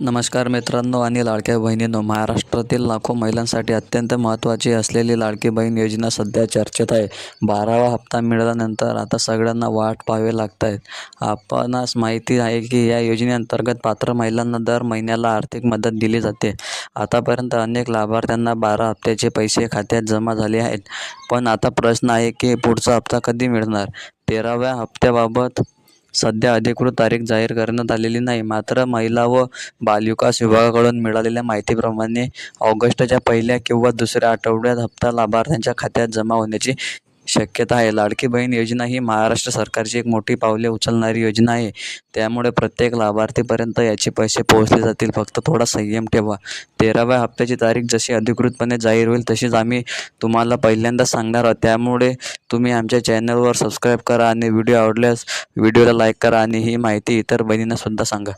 नमस्कार मित्रांनो आणि लाडक्या बहिणींनो महाराष्ट्रातील लाखो महिलांसाठी अत्यंत महत्त्वाची असलेली लाडकी बहीण योजना सध्या चर्चेत आहे. बारावा हप्ता मिळाल्यानंतर आता सगळ्यांना वाट पाहावी लागत आहेत आपणास माहिती आहे की या योजनेअंतर्गत पात्र महिलांना दर महिन्याला आर्थिक मदत दिली जाते. आतापर्यंत अनेक लाभार्थ्यांना बारा हप्त्याचे पैसे खात्यात जमा झाले आहेत. पण आता प्रश्न आहे की पुढचा हप्ता कधी मिळणार? तेराव्या हप्त्याबाबत सध्या अधिकृत तारीख जाहीर करण्यात आलेली नाही. मात्र महिला व बालविकास विभागाकडून मिळालेल्या माहितीप्रमाणे ऑगस्टच्या पहिल्या किंवा दुसऱ्या आठवड्यात हप्ता लाभार्थ्यांच्या खात्यात जमा होण्याची शक्यता आहे. लाडकी बहीण योजना ही महाराष्ट्र सरकारची एक मोठी पावले उचलणारी योजना आहे. त्यामुळे प्रत्येक लाभार्थीपर्यंत याचे पैसे पोहोचले जातील. फक्त थोडा संयम ठेवा. तेराव्या हप्त्याची तारीख जशी अधिकृतपणे जाहीर होईल तशीच आम्ही तुम्हाला पहिल्यांदा सांगणार आहोत. त्यामुळे तुम्ही आमच्या चॅनलवर सबस्क्राईब करा आणि व्हिडिओ आवडल्यास व्हिडिओला लाईक करा आणि ही माहिती इतर बहिणींनासुद्धा सांगा.